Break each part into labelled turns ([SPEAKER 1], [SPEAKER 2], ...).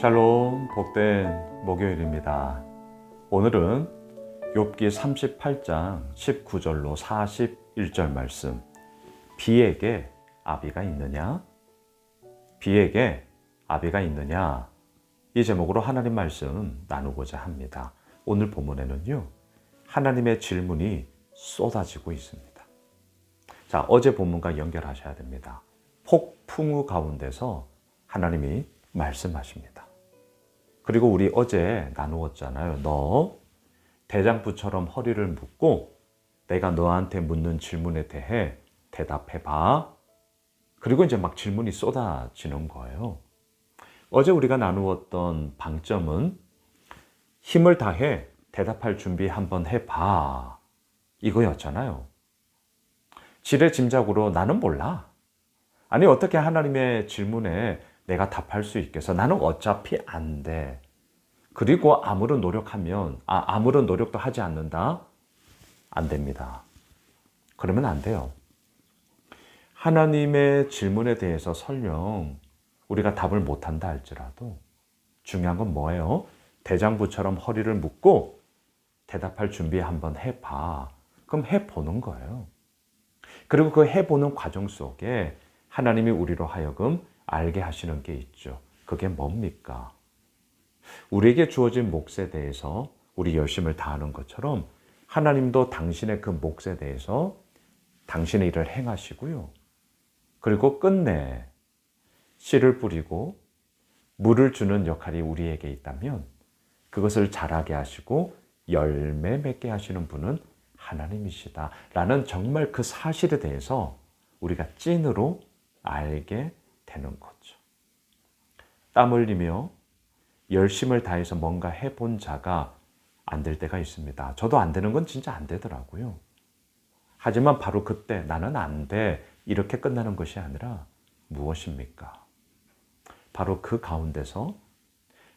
[SPEAKER 1] 샬롬 복된 목요일입니다. 오늘은 욥기 38장 19절로 41절 말씀. 비에게 아비가 있느냐? 비에게 아비가 있느냐? 이 제목으로 하나님 말씀 나누고자 합니다. 오늘 본문에는요. 하나님의 질문이 쏟아지고 있습니다. 자, 어제 본문과 연결하셔야 됩니다. 폭풍우 가운데서 하나님이 말씀하십니다. 그리고 우리 어제 나누었잖아요. 너 대장부처럼 허리를 묶고 내가 너한테 묻는 질문에 대해 대답해 봐. 그리고 이제 막 질문이 쏟아지는 거예요. 어제 우리가 나누었던 방점은 힘을 다해 대답할 준비 한번 해 봐. 이거였잖아요. 지레 짐작으로 나는 몰라. 아니, 어떻게 하나님의 질문에 내가 답할 수 있겠어? 나는 어차피 안 돼. 그리고 아무런 노력하면, 아, 아무런 노력도 하지 않는다? 안 됩니다. 그러면 안 돼요. 하나님의 질문에 대해서 설령 우리가 답을 못한다 할지라도 중요한 건 뭐예요? 대장부처럼 허리를 묶고 대답할 준비 한번 해봐. 그럼 해보는 거예요. 그리고 그 해보는 과정 속에 하나님이 우리로 하여금 알게 하시는 게 있죠. 그게 뭡니까? 우리에게 주어진 몫에 대해서 우리 열심을 다하는 것처럼 하나님도 당신의 그 몫에 대해서 당신의 일을 행하시고요. 그리고 끝내 씨를 뿌리고 물을 주는 역할이 우리에게 있다면 그것을 자라게 하시고 열매 맺게 하시는 분은 하나님이시다. 라는 정말 그 사실에 대해서 우리가 찐으로 알게 되는 거죠. 땀 흘리며 열심을 다해서 뭔가 해본 자가 안 될 때가 있습니다. 저도 안 되는 건 진짜 안 되더라고요. 하지만 바로 그때 나는 안 돼. 이렇게 끝나는 것이 아니라 무엇입니까? 바로 그 가운데서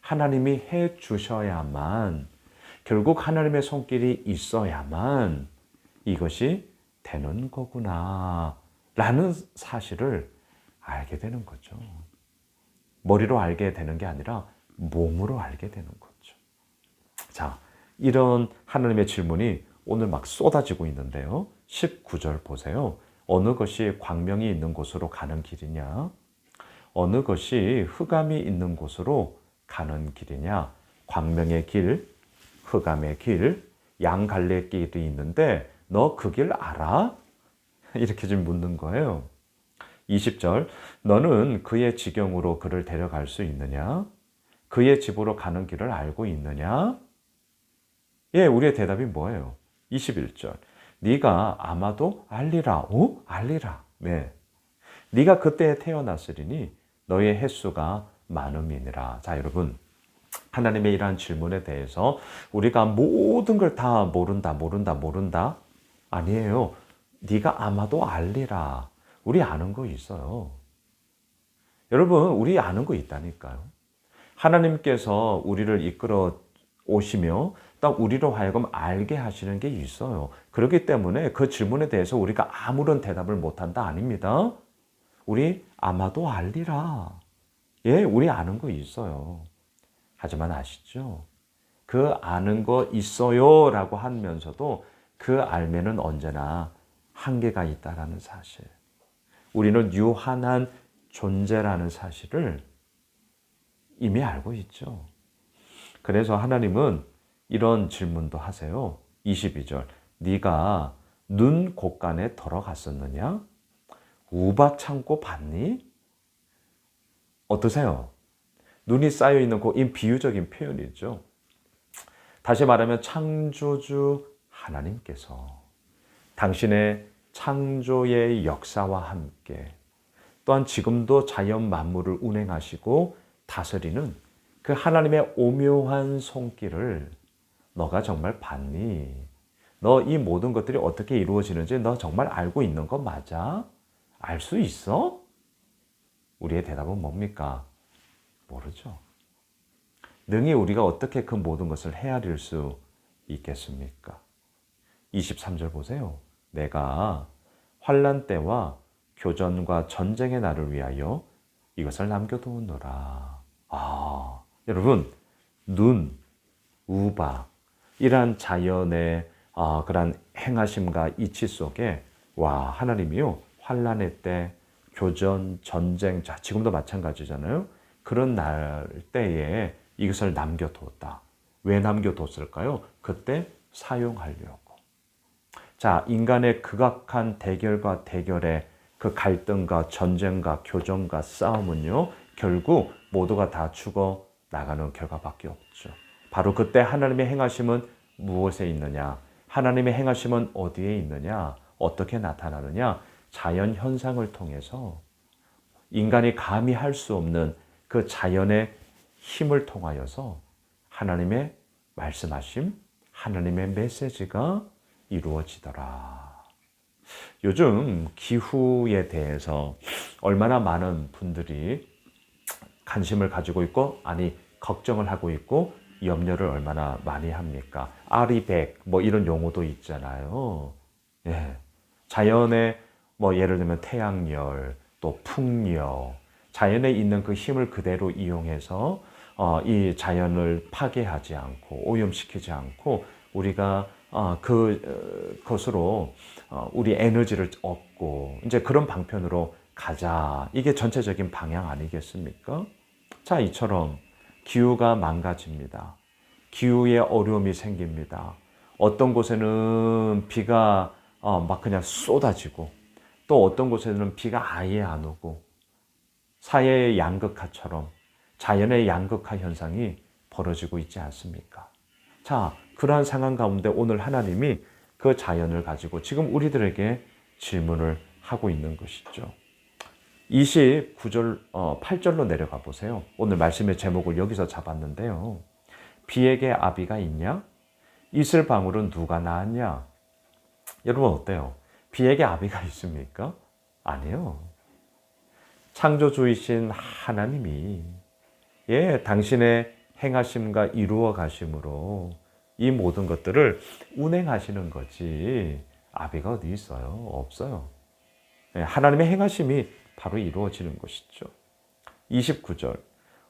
[SPEAKER 1] 하나님이 해 주셔야만 결국 하나님의 손길이 있어야만 이것이 되는 거구나. 라는 사실을 알게 되는 거죠. 머리로 알게 되는 게 아니라 몸으로 알게 되는 거죠. 자, 이런 하나님의 질문이 오늘 막 쏟아지고 있는데요. 19절 보세요. 어느 것이 광명이 있는 곳으로 가는 길이냐? 어느 것이 흑암이 있는 곳으로 가는 길이냐? 광명의 길, 흑암의 길, 양갈래 길이 있는데 너 그 길 알아? 이렇게 좀 묻는 거예요. 20절, 너는 그의 지경으로 그를 데려갈 수 있느냐? 그의 집으로 가는 길을 알고 있느냐? 예, 우리의 대답이 뭐예요? 21절, 네가 아마도 알리라. 오? 알리라. 네. 네가 그때에 태어났으리니 너의 횟수가 많음이니라. 자, 여러분. 하나님의 이러한 질문에 대해서 우리가 모든 걸 다 모른다, 모른다, 모른다. 아니에요. 네가 아마도 알리라. 우리 아는 거 있어요. 여러분, 우리 아는 거 있다니까요. 하나님께서 우리를 이끌어 오시며 딱 우리로 하여금 알게 하시는 게 있어요. 그렇기 때문에 그 질문에 대해서 우리가 아무런 대답을 못한다 아닙니다. 우리 아마도 알리라. 예, 우리 아는 거 있어요. 하지만 아시죠? 그 아는 거 있어요 라고 하면서도 그 알매는 언제나 한계가 있다라는 사실. 우리는 유한한 존재라는 사실을 이미 알고 있죠. 그래서 하나님은 이런 질문도 하세요. 22절. 네가 눈 곳간에 들어갔었느냐? 우박 참고 봤니? 어떠세요? 눈이 쌓여 있는 그이 비유적인 표현이죠. 다시 말하면 창조주 하나님께서 당신의 창조의 역사와 함께 또한 지금도 자연 만물을 운행하시고 다스리는 그 하나님의 오묘한 손길을 너가 정말 봤니? 너 이 모든 것들이 어떻게 이루어지는지 너 정말 알고 있는 거 맞아? 알 수 있어? 우리의 대답은 뭡니까? 모르죠. 능히 우리가 어떻게 그 모든 것을 헤아릴 수 있겠습니까? 23절 보세요. 내가 환란 때와 교전과 전쟁의 날을 위하여 이것을 남겨두노라. 아, 여러분, 눈, 우바, 이러한 자연의 어, 그런 행하심과 이치 속에 와 하나님이요 환란의 때 교전 전쟁 자 지금도 마찬가지잖아요. 그런 날 때에 이것을 남겨뒀다. 왜 남겨뒀을까요? 그때 사용하려고. 자 인간의 극악한 대결과 대결의 그 갈등과 전쟁과 교전과 싸움은요 결국 모두가 다 죽어 나가는 결과밖에 없죠. 바로 그때 하나님의 행하심은 무엇에 있느냐? 하나님의 행하심은 어디에 있느냐? 어떻게 나타나느냐? 자연 현상을 통해서 인간이 감히 할 수 없는 그 자연의 힘을 통하여서 하나님의 말씀하심, 하나님의 메시지가 이루어지더라. 요즘 기후에 대해서 얼마나 많은 분들이 관심을 가지고 있고, 아니, 걱정을 하고 있고, 염려를 얼마나 많이 합니까? 아리백, 뭐 이런 용어도 있잖아요. 예. 자연의 뭐 예를 들면 태양열, 또 풍력, 자연에 있는 그 힘을 그대로 이용해서 어, 이 자연을 파괴하지 않고 오염시키지 않고 우리가 어, 그 어, 것으로 어, 우리 에너지를 얻고 이제 그런 방편으로 가자. 이게 전체적인 방향 아니겠습니까? 자, 이처럼 기후가 망가집니다. 기후에 어려움이 생깁니다. 어떤 곳에는 비가 어, 막 그냥 쏟아지고 또 어떤 곳에는 비가 아예 안 오고 사회의 양극화처럼 자연의 양극화 현상이 벌어지고 있지 않습니까? 자, 그러한 상황 가운데 오늘 하나님이 그 자연을 가지고 지금 우리들에게 질문을 하고 있는 것이죠. 29절, 어, 8절로 내려가 보세요. 오늘 말씀의 제목을 여기서 잡았는데요. 비에게 아비가 있냐? 이슬 방울은 누가 낳았냐? 여러분 어때요? 비에게 아비가 있습니까? 아니요. 창조주이신 하나님이 예, 당신의 행하심과 이루어 가심으로 이 모든 것들을 운행하시는 거지 아비가 어디 있어요? 없어요. 예, 하나님의 행하심이 바로 이루어지는 것이죠. 29절.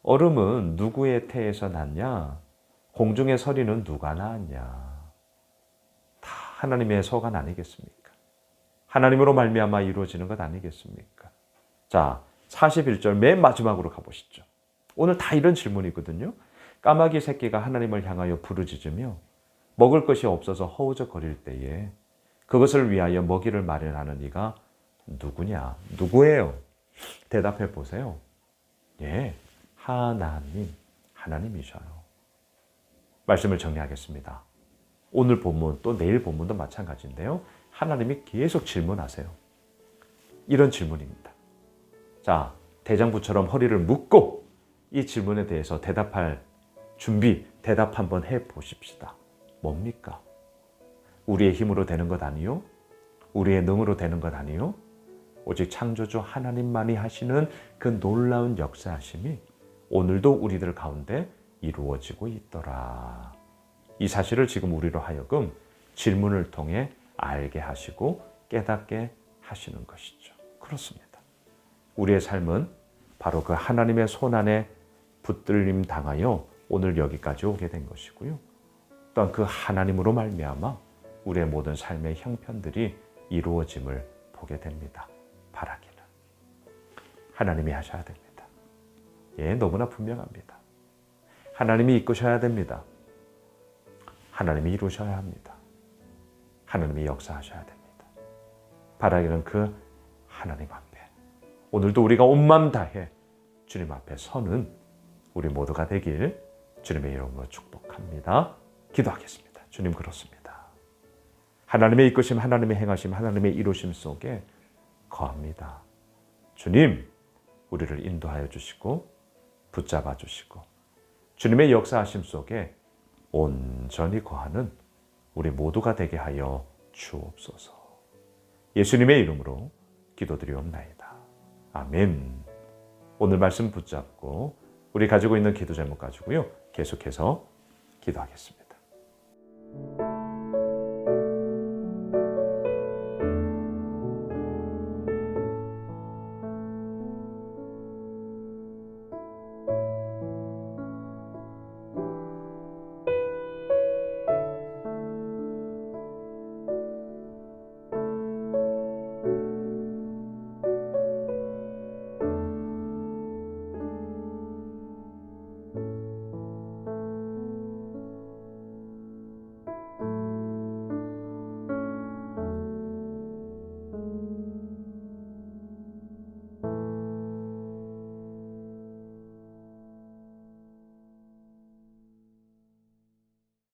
[SPEAKER 1] 얼음은 누구의 태에서 났냐? 공중의 서리는 누가 낳았냐? 다 하나님의 서간 아니겠습니까? 하나님으로 말미암아 이루어지는 것 아니겠습니까? 자, 41절 맨 마지막으로 가보시죠. 오늘 다 이런 질문이거든요. 까마귀 새끼가 하나님을 향하여 부르짖으며 먹을 것이 없어서 허우적거릴 때에 그것을 위하여 먹이를 마련하는 이가 누구냐? 누구예요? 대답해 보세요. 예, 하나님, 하나님이셔요. 말씀을 정리하겠습니다. 오늘 본문 또 내일 본문도 마찬가지인데요. 하나님이 계속 질문하세요. 이런 질문입니다. 자, 대장부처럼 허리를 묶고 이 질문에 대해서 대답할 준비, 대답 한번 해 보십시다. 뭡니까? 우리의 힘으로 되는 것 아니요? 우리의 능으로 되는 것 아니요? 오직 창조주 하나님만이 하시는 그 놀라운 역사하심이 오늘도 우리들 가운데 이루어지고 있더라. 이 사실을 지금 우리로 하여금 질문을 통해 알게 하시고 깨닫게 하시는 것이죠. 그렇습니다. 우리의 삶은 바로 그 하나님의 손안에 붙들림 당하여 오늘 여기까지 오게 된 것이고요. 또한 그 하나님으로 말미암아 우리의 모든 삶의 형편들이 이루어짐을 보게 됩니다. 바라기는 하나님이 하셔야 됩니다. 예, 너무나 분명합니다. 하나님이 이끄셔야 됩니다. 하나님이 이루셔야 합니다. 하나님이 역사하셔야 됩니다. 바라기는 그 하나님 앞에 오늘도 우리가 온 마음 다해 주님 앞에 서는 우리 모두가 되길 주님의 이름으로 축복합니다. 기도하겠습니다. 주님 그렇습니다. 하나님의 이끄심, 하나님의 행하심, 하나님의 이루심 속에 거합니다. 주님, 우리를 인도하여 주시고 붙잡아 주시고 주님의 역사하심 속에 온전히 거하는 우리 모두가 되게 하여 주옵소서. 예수님의 이름으로 기도드리옵나이다. 아멘. 오늘 말씀 붙잡고 우리 가지고 있는 기도 제목 가지고요. 계속해서 기도하겠습니다.